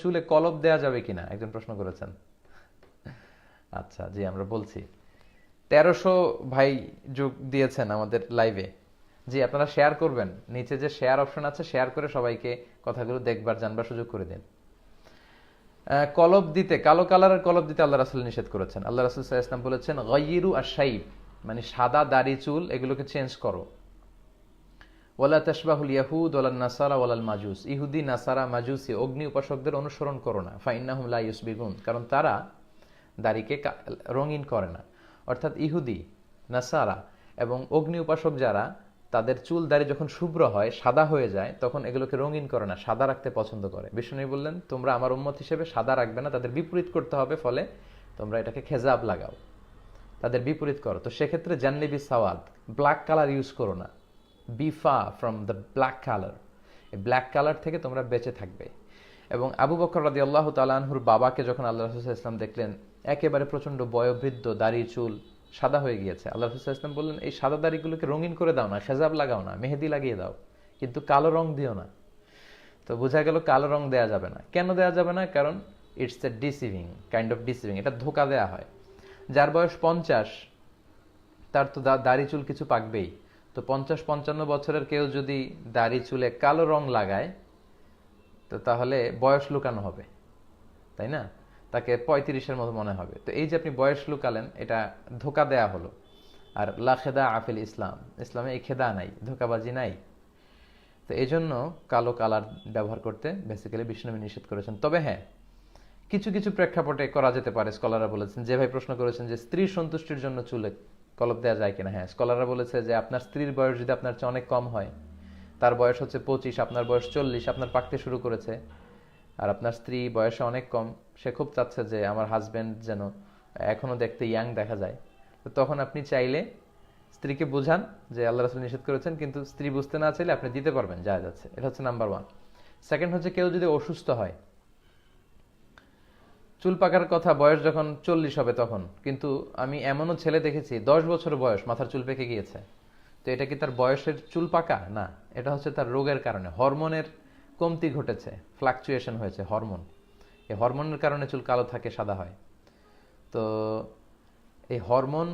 চুলে কলব দেয়া যাবে কিনা? একজন প্রশ্ন করেছেন। আচ্ছা জি, আমরা বলছি। তেরোশো ভাই যোগ দিয়েছেন আমাদের লাইভে জি, আপনারা শেয়ার করবেন। নিচে যে শেয়ার অপশন আছে শেয়ার করে সবাইকে কথাগুলো দেখবার, জানবার সুযোগ করে দিন। কলব দিতে, কালো কালারের কলব দিতে আল্লাহ রাসুল নিষেধ করেছেন। আল্লাহ রাসুল ইসলাম বলেছেন, গয়িরু আর সাইব মানে সাদা দাড়ি চুল, এগুলোকে চেঞ্জ করো। ওয়ালা তাসবাহুল ইয়াহুদ ওয়ালাল নাসারা ওয়ালাল মাজুস। ইহুদি, নাসারা, মাজুসি, অগ্নি উপাসকদের অনুসরণ করো না। ফাইন্নাহুম লা ইউসবিগুন কারণ তারা দাড়িকে রঙিন করে না। অর্থাৎ ইহুদি, নাসারা এবং অগ্নি উপাসক যারা, তাদের চুল দাড়ি যখন শুভ্র হয়, সাদা হয়ে যায়, তখন এগুলোকে রঙিন করে না, সাদা রাখতে পছন্দ করে। বিষ্ণু বললেন, তোমরা আমার উম্মত হিসেবে সাদা রাখবে না, তাদের বিপরীত করতে হবে, ফলে তোমরা এটাকে খেজাব লাগাও। তাদের বিপরীত করো। তো সেক্ষেত্রে জান্নিবি সাওয়াদ, ব্ল্যাক কালার ইউজ করো না। বিফা ফ্রম দ্য ব্ল্যাক কালার এই ব্ল্যাক কালার থেকে তোমরা বেঁচে থাকবে। এবং আবু বকর রাদি আল্লাহ তালাহুর বাবাকে যখন আল্লাহ রসুল ইসলাম দেখলেন, একেবারে প্রচণ্ড বয়োবৃদ্ধ, দাড়ি, চুল সাদা হয়ে গিয়েছে। আল্লাহ রসুল ইসলাম বললেন, এই সাদা দাড়িগুলোকে রঙিন করে দাও না খেজাব লাগাও না, মেহেদি লাগিয়ে দাও, কিন্তু কালো রং দিও না। তো বোঝা গেল কালো রং দেয়া যাবে না। কেন দেয়া যাবে না? কারণ it's a deceiving kind of deceiving এটা ধোকা দেয়া হয়। যার বয়স পঞ্চাশ, তার তো দাড়ি, চুল কিছু পাকবেই। তো পঞ্চাশ পঞ্চান্ন বছরের কেউ যদি দাড়ি চুলে কালো রং লাগায়, তো তাহলে বয়স লুকানো হবে, তাই না? তাকে পঁয়ত্রিশের মতো মনে হবে। তো এই যে আপনি বয়স লুকালেন, এটা ধোকা দেয়া হলো। আর লা খেদা আফিল ইসলাম, ইসলামে এই খেদা নাই, ধোকাবাজি নাই। তো এই জন্য কালো কালার ব্যবহার করতে বেসিক্যালি বিষ্ণুবী নিষেধ করেছেন। তবে হ্যাঁ কিছু কিছু প্রেক্ষাপটে করা যেতে পারে, স্কলাররা বলেছেন, যে ভাই প্রশ্ন করেছেন যে স্ত্রী সন্তুষ্টির জন্য চুলে কলপ দেওয়া যায় কিনা? হ্যাঁ স্কলাররা বলেছে যে আপনার স্ত্রীর বয়স যদি আপনার চেয়ে অনেক কম হয়, তার বয়স হচ্ছে পঁচিশ, আপনার বয়স চল্লিশ, আপনার পাকতে শুরু করেছে। আর আপনার স্ত্রী বয়সে অনেক কম, সে খুব চাচ্ছে যে আমার হাজবেন্ড যেন এখনও দেখতে ইয়াং দেখা যায়। তো তখন আপনি চাইলে স্ত্রীকে বোঝান যে আল্লাহ রাসুল নিষেধ করেছেন, কিন্তু স্ত্রী বুঝতে না চাইলে আপনি দিতে পারবেন যা যাচ্ছে। এটা হচ্ছে নাম্বার ওয়ান সেকেন্ড হচ্ছে কেউ যদি অসুস্থ হয় চুল পাকার কথা বয়স যখন চল্লিশ হবে তখন। কিন্তু আমি এমনও ছেলে দেখেছি, দশ বছর বয়স, মাথার চুল পেকে গিয়েছে। তো এটা কি তার বয়সের চুল পাকা? না, এটা হচ্ছে তার রোগের কারণে। হরমোনের কমতি ঘটেছে ফ্লাকচুয়েশন হয়েছে হরমোন। এই হরমোনের কারণে চুল কালো থাকে, সাদা হয়। তো এই হরমোন